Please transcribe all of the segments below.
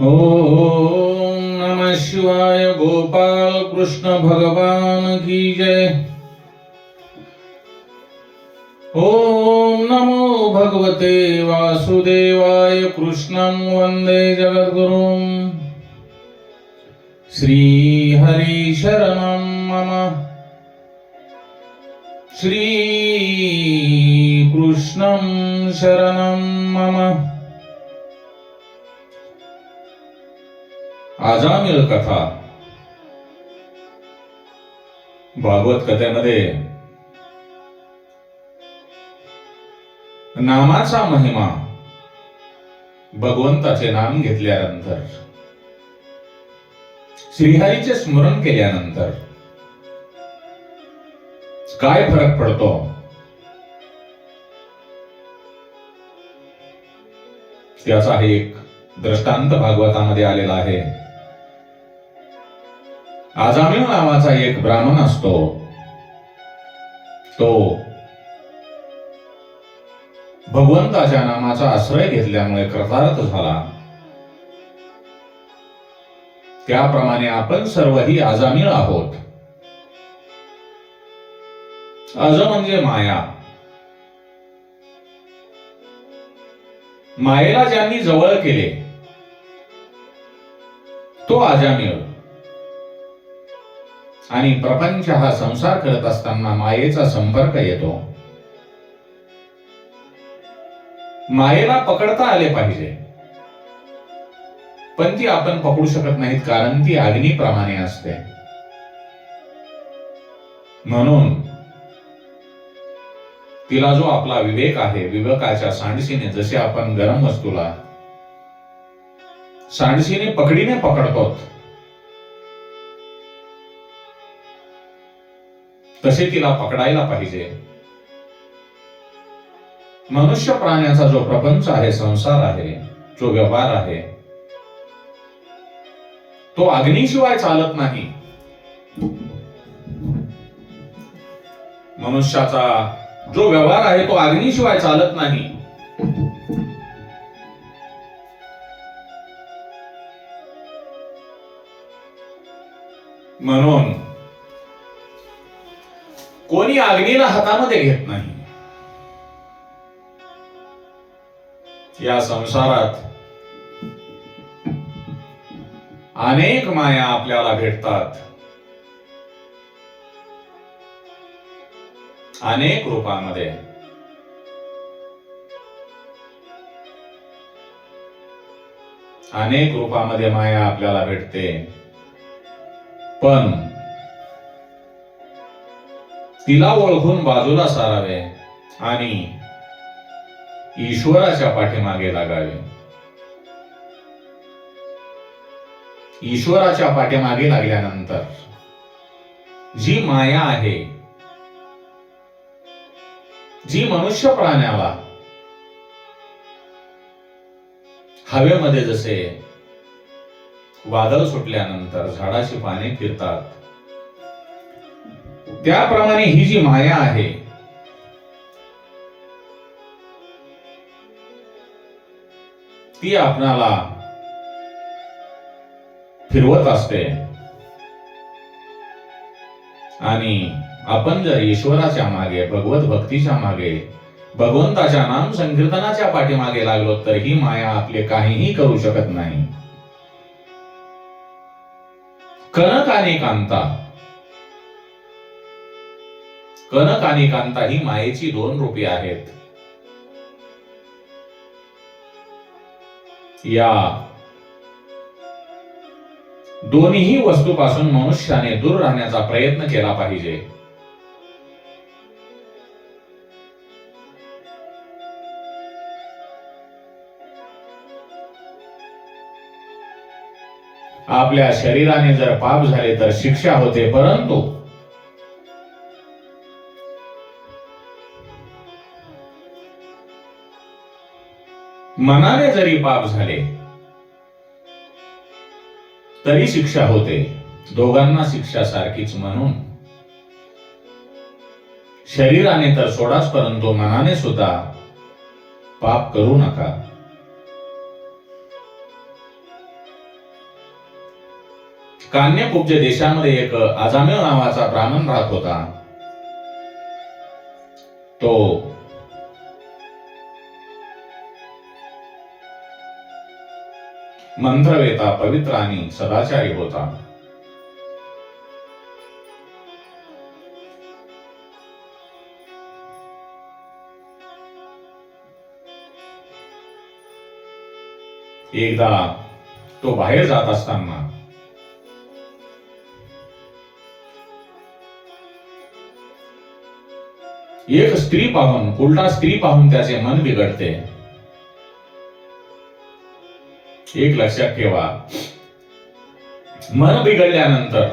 ओम नमः शिवाय गोपाल कृष्ण भगवान की जय। ओम नमो भगवते वासुदेवाय कृष्णं वन्दे जगद्गुरुं श्रीहरि शरणं मम। श्रीकृष्णं शरणं मम। आजामिल कथा भागवत कथेमध्ये नामाचा महिमा भगवंताचे नाम घेतल्यानंतर श्रीहरीचे स्मरण केल्यानंतर काय फरक पडतो? त्याचा एक दृष्टांत भागवतामध्ये आलेला आहे. आजामिळ नावाचा एक ब्राह्मण असतो. तो भगवंताच्या नामाचा आश्रय घेतल्यामुळे कृतार्थ झाला. त्याप्रमाणे आपण सर्वही आजामिळ आहोत. अज म्हणजे माया. मायेला ज्यांनी जवळ केले तो आजामिळ. आणि प्रपंच हा संसार करत असताना मायेचा संपर्क येतो. मायेला पकडता आले पाहिजे. पण ती आपण पकडू शकत नाहीत कारण ती अग्नीप्रमाणे असते. म्हणून तिला जो आपला विवेक आहे विवेकाच्या सांडशीने जसे आपण गरम वस्तूला सांडशीने पकडीने पकडतो तसे तिला पकडायला पाहिजे. मनुष्य प्राण्याचा जो प्रपंच आहे संसार आहे जो व्यवहार आहे तो अग्नीशिवाय चालत नाही. मनुष्याचा जो व्यवहार आहे तो अग्नीशिवाय चालत नाही. म्हणून कोणी अग्नीला हातामध्ये घेत नाही. या संसारात अनेक माया आपल्याला भेटतात. अनेक रूपामध्ये. अनेक रूपामध्ये माया आपल्याला भेटते. पण तिला ओळखून बाजूला सारावे आणि ईश्वराच्या पाठीमागे लागावे. ईश्वराच्या पाठीमागे लागल्यानंतर जी माया आहे जी मनुष्य प्राण्याला हवेमध्ये जसे वादळ सुटल्यानंतर झाडाची पाने फिरतात त्याप्रमाणे ही जी माया आहे ती आपणाला फिरवत असते. आणि आपण जर ईश्वराच्या मागे भगवत भक्तीच्या मागे भगवंताच्या नाम संकीर्तनाच्या पाठीमागे लागलो तर ही माया आपले काहीही करू शकत नाही. कनक आणि कांता कनक आणि कांता ही मायेची दोन रूपे आहेत. या. दोन्ही वस्तूपासून मनुष्याने दूर राहण्याचा प्रयत्न केला पाहिजे. आपल्या शरीराने जर पाप झाले तर शिक्षा होते परंतु मनाने जरी पाप झाले तरी शिक्षा होते. दोघांना शिक्षा सारखीच म्हणून. शरीराने तर सोडाच परंतु मनाने सुद्धा पाप करू नका. कान्यपूज्य देशामध्ये एक अजामेव नावाचा ब्राह्मण राहत होता. तो मंत्रवेता पवित्र आणि सदाचारी होता. एकदा तो बाहेर जात असताना एक स्त्री पाहून उलटा स्त्री पाहून त्याचे मन बिघडते. एक लक्षात ठेवा. मन बिघडल्यानंतर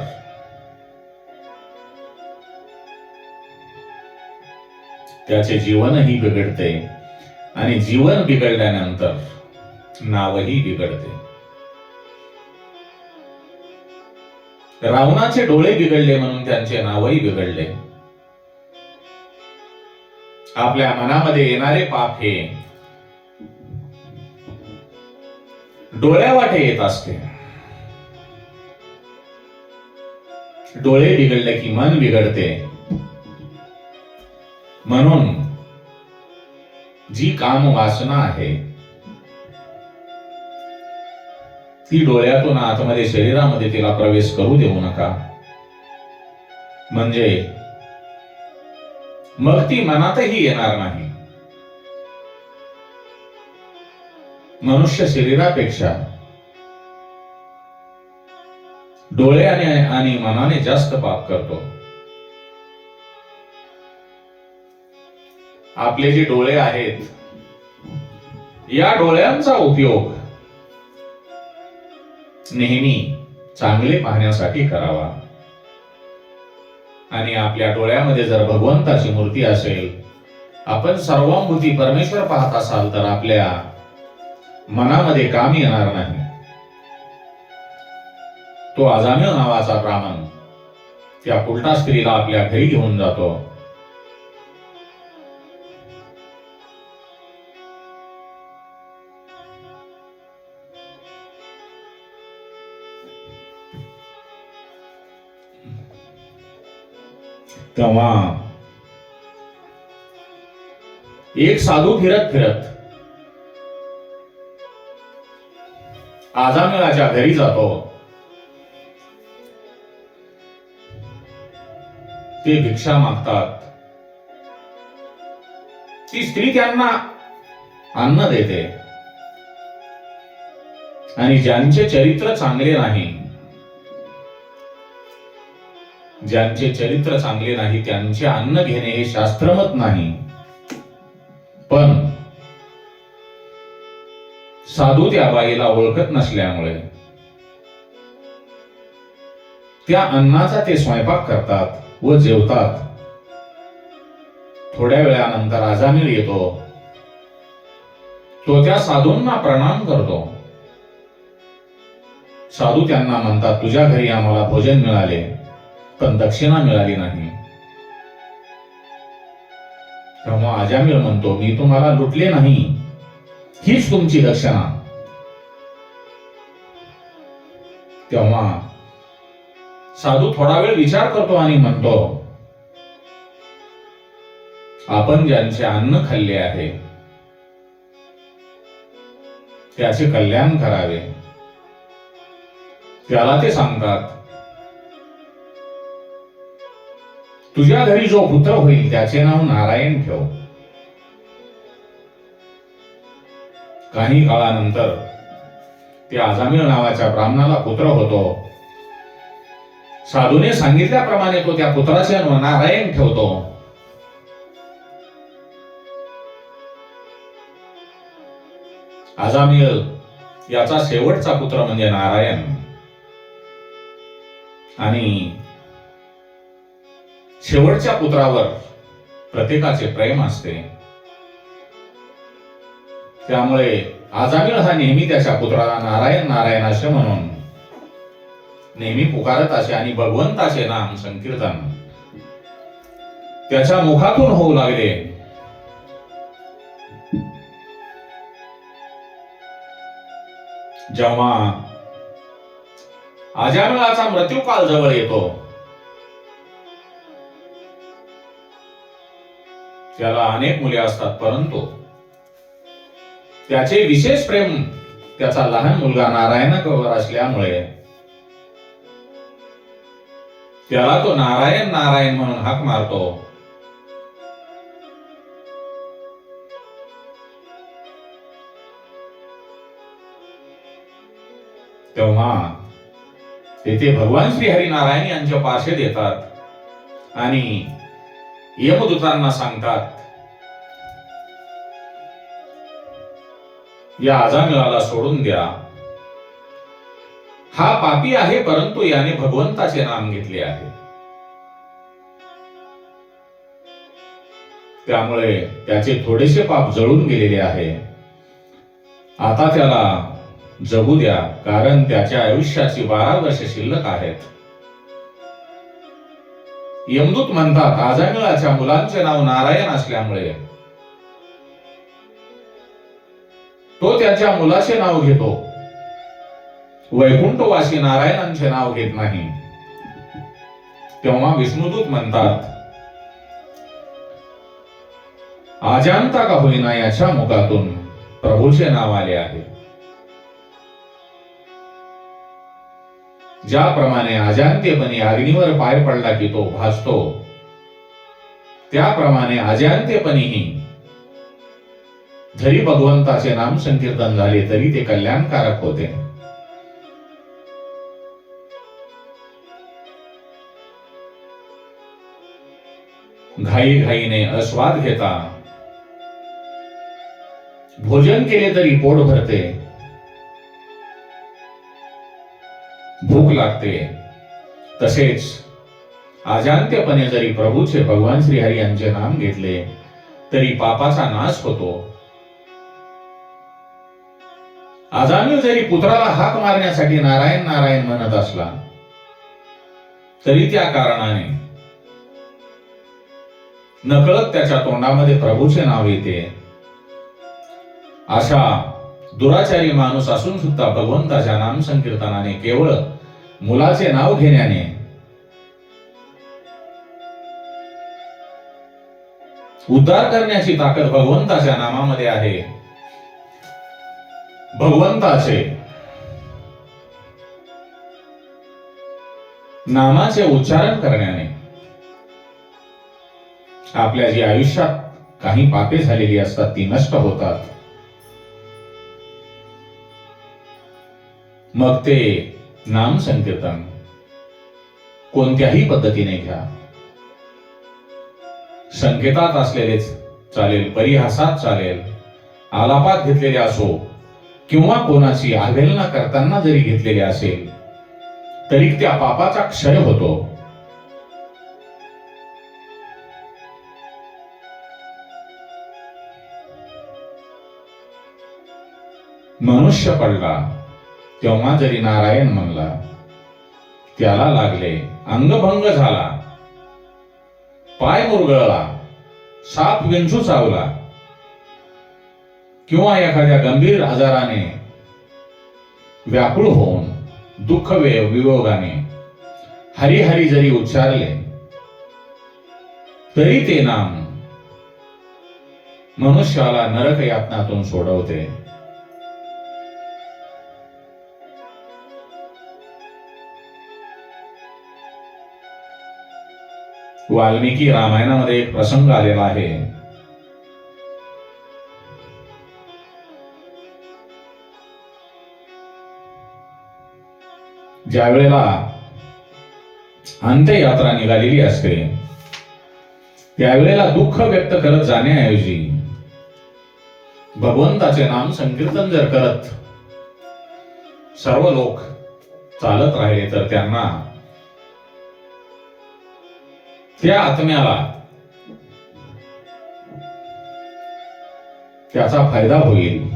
त्याचे जीवनही बिघडते आणि जीवन बिघडल्यानंतर नावही बिघडते. रावणाचे डोळे बिघडले म्हणून त्यांचे नावही बिघडले. आपल्या मनामध्ये येणारे पाप हे डोळ्यावाटे येत असते. डोळे बिघडले की मन बिघडते. म्हणून जी काम वासना आहे ती डोळ्यातून आतमध्ये शरीरामध्ये तिला प्रवेश करू देऊ नका. म्हणजे मग ती मनातही येणार नाही. मनुष्य शरीरापेक्षा डोळे आणि आणि मनाने जास्त पाप करतो. आपले जे डोळे आहेत या डोळ्यांचा उपयोग नेहमी चांगले पाहण्यासाठी करावा. आणि आपल्या डोळ्यामध्ये जर भगवंताची मूर्ती असेल आपण सर्वांभूती परमेश्वर पाहत असाल तर आपल्या मनामध्ये काम येणार नाही. तो अजामिळ नावाचा ब्राह्मण त्या पुलटा स्त्रीला आपल्या घरी घेऊन जातो. तेव्हा एक साधू फिरत फिरत आजामेळाच्या घरी जातो. ते भिक्षा मागतात. ती स्त्री त्यांना अन्न देते. आणि ज्यांचे चरित्र चांगले नाही ज्यांचे चरित्र चांगले नाही त्यांचे अन्न घेणे हे शास्त्रमत नाही. पण साधू त्या बाईला ओळखत नसल्यामुळे. त्या अन्नाचा ते स्वयंपाक करतात व जेवतात. थोड्या वेळानंतर आजामीळ येतो. तो त्या साधूंना प्रणाम करतो. साधू त्यांना म्हणतात तुझ्या घरी आम्हाला भोजन मिळाले पण दक्षिणा मिळाली नाही. तेव्हा अजामीळ म्हणतो मी तुम्हाला लुटले नाही हीच तुमची दक्षिणा तेव्हा साधू थोडा वेळ विचार करतो आणि म्हणतो आपण ज्यांचे अन्न खाल्ले आहे त्याचे कल्याण करावे. त्याला ते सांगतात तुझ्या घरी जो पुत्र होईल त्याचे नाव नारायण ठेव. काही काळानंतर त्या आजामीळ नावाच्या ब्राह्मणाला पुत्र होतो. साधूने सांगितल्याप्रमाणे तो त्या पुत्राचे नारायण ठेवतो. आजामीळ याचा शेवटचा पुत्र म्हणजे नारायण. आणि शेवटच्या पुत्रावर प्रत्येकाचे प्रेम असते. त्यामुळे आजामीळ हा नेहमी त्याच्या पुत्राला नारायण नारायण असे म्हणून. नेहमी पुकारत असे आणि भगवंताचे नाम संकीर्तन. त्याच्या मुखातून होऊ लागले. जेव्हा अजामिळाचा मृत्यू काल जवळ येतो त्याला अनेक मुले असतात परंतु त्याचे विशेष प्रेम त्याचा लहान मुलगा नारायणावर असल्यामुळे. त्याला तो नारायण नारायण म्हणून हाक मारतो. तेव्हा तेथे भगवान श्री हरिनारायण यांच्या पार्श्वेत येतात आणि यमदूतांना सांगतात या आजामिळाला सोडून द्या. हा पापी आहे परंतु याने भगवंताचे नाम घेतले आहे. त्यामुळे त्याचे थोडेसे पाप जळून गेलेले आहे. आता त्याला जगू द्या कारण त्याच्या आयुष्याची बारा वर्ष शिल्लक आहेत. यमदूत म्हणतात आजामिळाच्या मुलांचे नाव नारायण असल्यामुळे तो त्याच्या मुलाचे नाव घेतो. वैकुंठवासी नारायणांचे नाव घेत नाही. तेव्हा विष्णुदूत म्हणतात आजांता का होईना याच्या मुखातून प्रभूचे नाव आले आहे. ज्याप्रमाणे अजांत्यपणे अग्नीवर पाय पडला की तो भासतो त्याप्रमाणे अजांत्यपणीही जरी भगवंताचे नाम संकीर्तन झाले तरी ते कल्याणकारक होते. घाई घाईने अस्वाद घेता. भोजन केले तरी पोट भरते. भूक लागते. तसेच अजांत्यपणे जरी प्रभूचे भगवान श्रीहरी यांचे नाम घेतले तरी पापाचा नाश होतो. आजामील जरी पुत्राला हाक मारण्यासाठी नारायण नारायण म्हणत असला तरी त्या कारणाने नकळत त्याच्या तोंडामध्ये प्रभूचे नाव येते. अशा दुराचारी माणूस असून सुद्धा भगवंताच्या नाम संकीर्तनाने केवळ मुलाचे नाव घेण्याने उद्धार करण्याची ताकद भगवंताच्या नामामध्ये आहे. भगवंताचे. नामाचे उच्चारण करण्याने. आपल्या जी आयुष्यात काही पापे झालेली असतात ती नष्ट होतात. मग ते नाम संकीर्तन. कोणत्याही पद्धतीने घ्या. संकेतात असलेलेच चालेल परिहासात चालेल आलापात घेतलेले असो किंवा कोणाची अवहेलना करताना जरी घेतलेले असेल तरी त्या पापाचा क्षय होतो. मनुष्य पडला तेव्हा जरी नारायण म्हणला त्याला लागले अंगभंग झाला. पाय मुरगळला साप विंचू चावला. किंवा एखाद्या गंभीर आजाराने व्याकुळ होऊन दुःख विभोगाने वियोगाने हरी हरी जरी उच्चारले तरी ते नाम मनुष्याला नरक यातनातून सोडवते. वाल्मिकी रामायणामध्ये एक प्रसंग आलेला आहे. ज्या वेळेला अंत्ययात्रा निघालेली असते त्यावेळेला दुःख व्यक्त करत जाण्याऐवजी भगवंताचे नाम संकीर्तन जर करत सर्व लोक चालत राहिले तर त्यांना त्या आत्म्याला त्याचा फायदा होईल.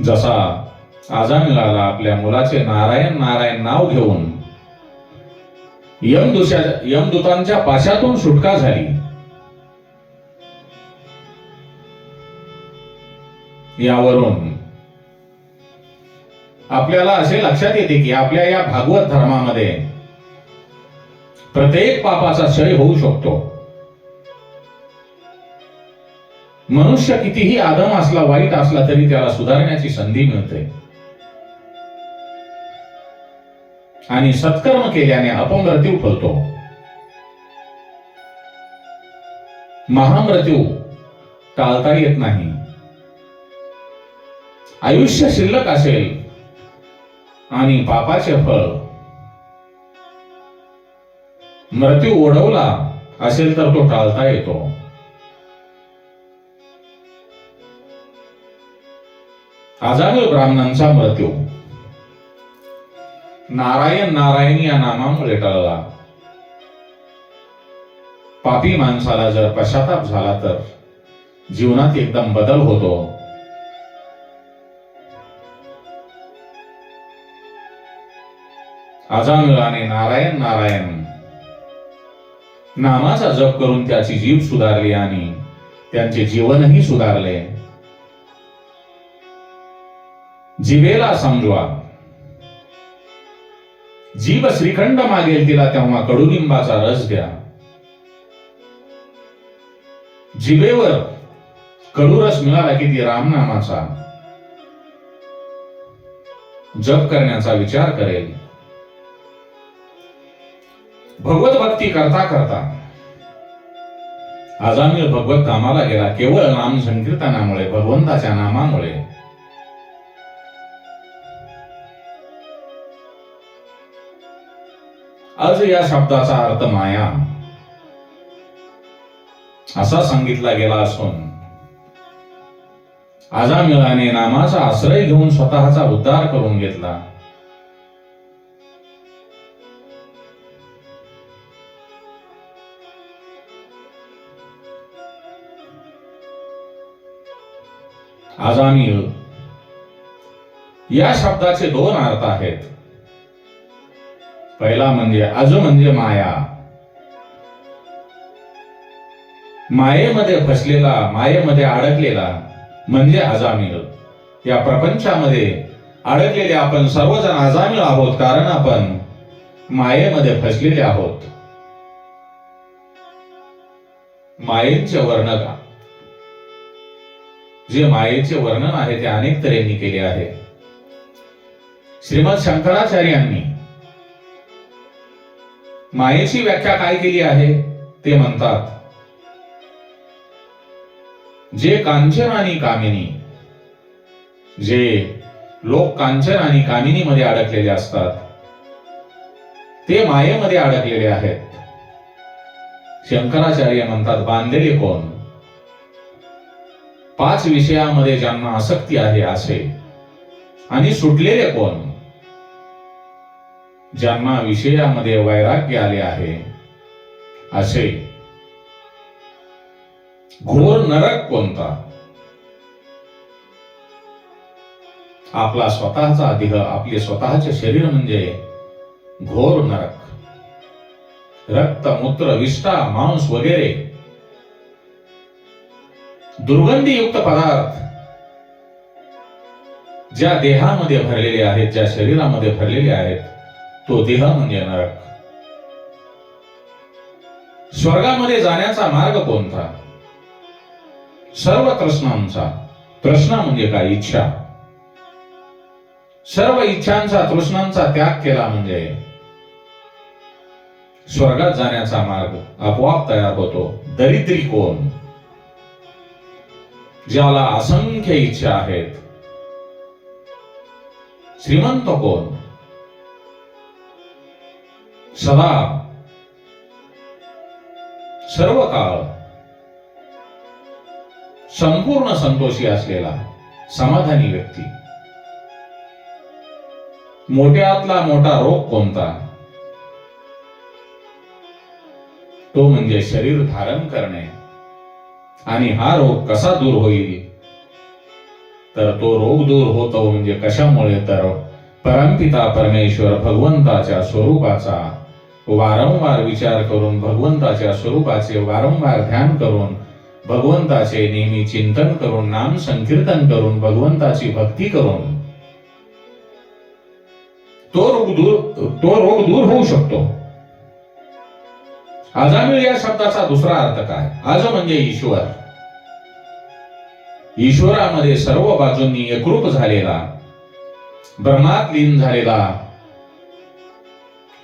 जसा आजामिळाला आपल्या मुलाचे नारायण नारायण नाव घेऊन यमदूषा यमदूतांच्या पाशातून सुटका झाली. यावरून आपल्याला असे लक्षात येते की आपल्या या भागवत धर्मामध्ये प्रत्येक पापाचा क्षय होऊ शकतो. मनुष्य कितीही आदम असला वाईट असला तरी त्याला सुधारण्याची संधी मिळते. आणि सत्कर्म केल्याने अपमृत्यू फलतो. महामृत्यू टाळता येत नाही. आयुष्य शिल्लक असेल आणि पापाचे फळ. मृत्यू ओढवला असेल तर तो टाळता येतो. हजारो ब्राह्मणांचा मृत्यू नारायण नारायण या नामामुळे टळला. पापी माणसाला जर पश्चाताप झाला तर जीवनात एकदम बदल होतो. आजामिळाने नारायण नारायण. नामाचा जप करून त्याची जीव सुधारली आणि त्यांचे जीवनही सुधारले. जीवेला समजवा. जीव श्रीखंड मागेल तिला तेव्हा कडुनिंबाचा रस द्या. जिभेवर कडूरस मिळाला की ती रामनामाचा. जप करण्याचा विचार करेल. भगवत भक्ती करता करता आजामील भगवत कामाला गेला. केवळ नाम संकीर्तनामुळे भगवंताच्या नामामुळे. आज या शब्दाचा अर्थ माया. असा सांगितला गेला असून आजामिळाने नामाचा आश्रय घेऊन स्वतःचा उद्धार करून घेतला. आजामिळ या शब्दाचे दोन अर्थ आहेत. पहिला म्हणजे अज म्हणजे माया. मायेमध्ये फसलेला मायेमध्ये अडकलेला म्हणजे अजामीळ या प्रपंचामध्ये अडकलेले आपण सर्वजण अजामीळ आहोत कारण आपण मायेमध्ये फसलेले आहोत. मायेचे वर्णन जे मायेचे वर्णन आहे ते अनेक तऱ्हेने केले आहे. श्रीमद शंकराचार्यांनी मायेची व्याख्या काय केली आहे? ते म्हणतात जे कांचन आणि कामिनी जे लोक कांचन आणि कामिनी मध्ये अडकलेले असतात ते मायेमध्ये अडकलेले आहेत. शंकराचार्य म्हणतात बांधलेले कोण? पाच विषयामध्ये ज्यांना आसक्ती आहे असे आणि सुटलेले कोण? ज्यांना विषयामध्ये वैराग्य आले आहे असे. घोर नरक कोणता? आपला स्वतःचा देह आपले स्वतःचे शरीर म्हणजे घोर नरक. रक्त मूत्र विष्ठा मांस वगैरे. दुर्गंधीयुक्त पदार्थ. ज्या देहामध्ये भरलेले आहेत ज्या शरीरामध्ये भरलेले आहेत तो देह म्हणजे नरक. स्वर्गामध्ये जाण्याचा मार्ग कोणता? सर्व तृष्णांचा तृष्णा म्हणजे काय? इच्छा. सर्व इच्छांचा तृष्णांचा त्याग केला म्हणजे? स्वर्गात जाण्याचा मार्ग आपोआप तयार होतो. दरिद्री कोण? ज्याला असंख्य इच्छा आहेत. श्रीमंत कोण? सदा सर्व काळ संपूर्ण संतोषी असलेला समाधानी व्यक्ती. मोठ्यातला मोठा रोग कोणता? तो म्हणजे शरीर धारण करणे. आणि हा रोग कसा दूर होईल? तर तो रोग दूर होतो म्हणजे कशामुळे? तर परमपिता परमेश्वर भगवंताच्या स्वरूपाचा वारंवार विचार करून भगवंताच्या स्वरूपाचे वारंवार ध्यान करून भगवंताचे नेहमी चिंतन करून नाम संकीर्तन करून भगवंताची भक्ती करून तो रोग दूर तो रोग दूर होऊ शकतो. अजामिळ या शब्दाचा दुसरा अर्थ काय? आज म्हणजे ईश्वर. ईश्वरामध्ये सर्व बाजूंनी एकरूप झालेला ब्रह्मात लीन झालेला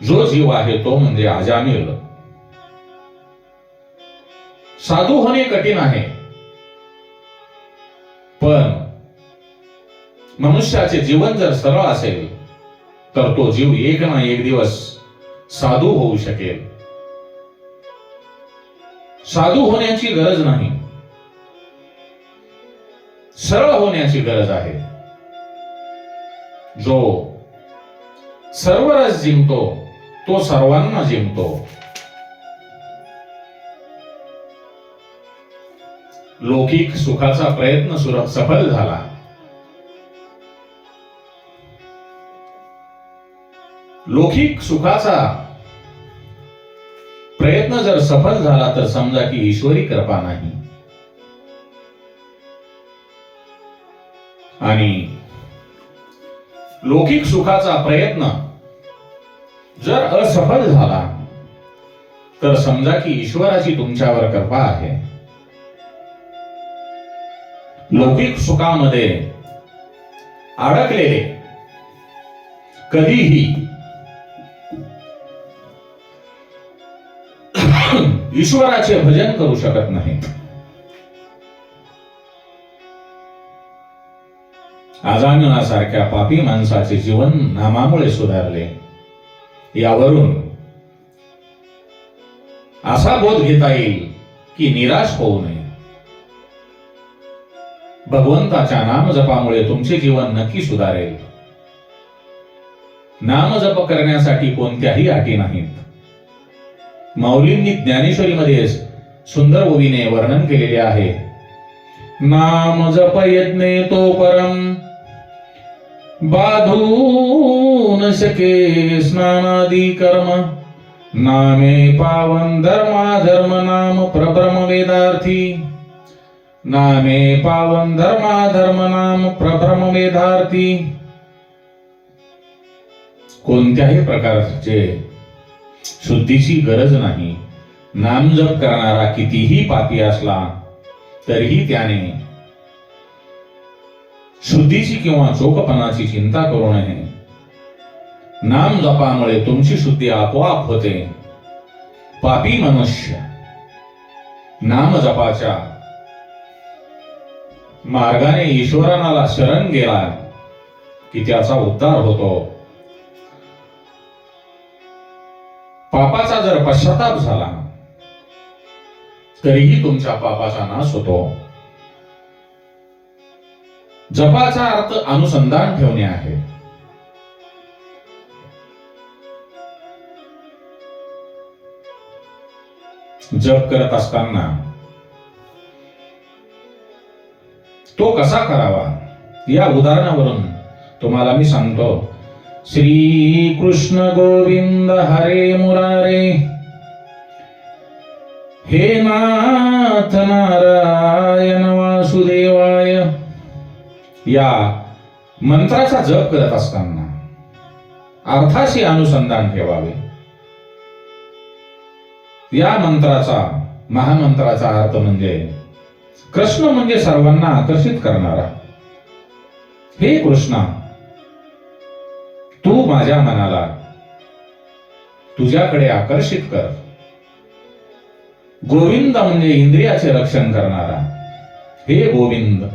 जो जीव आहे तो म्हणजे अजामिळ साधू होणे कठीण आहे. पण मनुष्याचे जीवन जर सरळ असेल तर तो जीव एक ना एक दिवस साधू होऊ शकेल. साधू होण्याची गरज नाही. सरळ होण्याची गरज आहे. जो सर्व रस जिंकतो तो सर्वांना जिंकतो. लौकिक सुखाचा प्रयत्न सुर सफल झाला. लौकिक सुखाचा प्रयत्न जर सफल झाला तर समजा की ईश्वरी कृपा नाही. आणि लौकिक सुखाचा प्रयत्न जर असफल झाला तर समजा की ईश्वराची तुमच्यावर कृपा आहे. लौकिक सुखामध्ये अडकलेले कधीही ईश्वराचे भजन करू शकत नाहीत आजामिनासारख्या पापी माणसाचे जीवन नामामुळे सुधारले. यावरून असा बोध घेता येईल की निराश होऊ नये. भगवंताच्या नामजपामुळे तुमचे जीवन नक्की सुधारेल. नामजप करण्यासाठी कोणत्याही अटी नाहीत. माऊलींनी ज्ञानेश्वरीमध्ये सुंदर ओवीने वर्णन केलेले आहे. नाम जप यज्ञे तो परम बाधू न शके स्नानादी कर्म। नामे पावन धर्मा धर्म नाम प्रभ्रम वेदार्थी। नामे पावन धर्मा धर्म नाम प्रभ्रम वेदार्थी। कोणत्याही प्रकारचे शुद्धीची गरज नाही. नामजप करणारा कितीही पापी असला तरीही त्याने शुद्धीची किंवा चोखपणाची चिंता करू नये. नाम जपामुळे तुमची शुद्धी आपोआप होते. पापी मनुष्य नाम जपाच्या मार्गाने ईश्वरानाला शरण गेला की त्याचा उद्धार होतो. पापाचा जर पश्चाताप झाला तरीही तुमच्या पापाचा नाश होतो. जपाचा अर्थ अनुसंधान ठेवणे आहे. जप करत असताना तो कसा करावा? या उदाहरणावरून तुम्हाला मी सांगतो. श्री कृष्ण गोविंद हरे मुरारे हे नाथ नारायण वासुदेवाय या मंत्राचा जप करत असताना अर्थाशी अनुसंधान ठेवावे. या मंत्राचा महामंत्राचा अर्थ म्हणजे कृष्ण म्हणजे सर्वांना आकर्षित करणारा. हे कृष्णा तू माझ्या मनाला तुझ्याकडे आकर्षित कर. गोविंद म्हणजे इंद्रियाचे रक्षण करणारा. हे गोविंद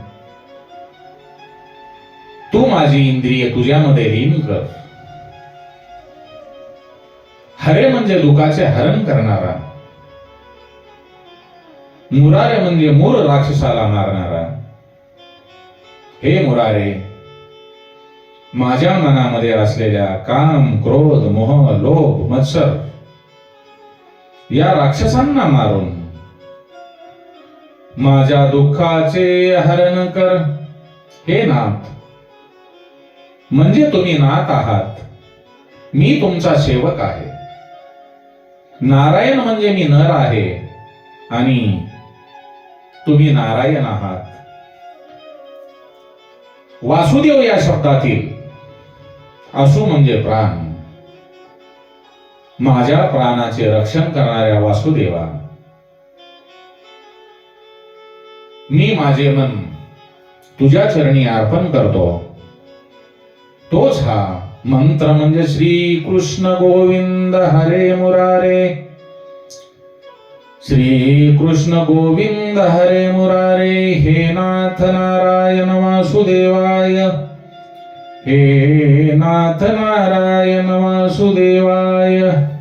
माझी इंद्रिय तुझ्यामध्ये लीन कर. हरे म्हणजे दुःखाचे हरण करणारा. मुरारे म्हणजे मूर राक्षसाला मारणारा. हे मुरारे माझ्या मनामध्ये असलेल्या काम क्रोध मोह लोभ मत्सर या राक्षसांना मारून माझ्या दुःखाचे हरण कर. हे नाथ म्हणजे तुम्ही नाथ आहात. मी तुमचा सेवक आहे. नारायण म्हणजे मी नर आहे आणि तुम्ही नारायण आहात. वासुदेव या शब्दातील असू म्हणजे प्राण. माझ्या प्राणाचे रक्षण करणाऱ्या वासुदेवा मी माझे मन तुझ्या चरणी अर्पण करतो. तोच हा मंत्र म्हणजे श्री कृष्ण गोविंद हरे मुरारे. श्री कृष्ण गोविंद हरे मुरारे हे नाथ नारायण वासुदेवाय. हे नाथ नारायण वासुदेवाय.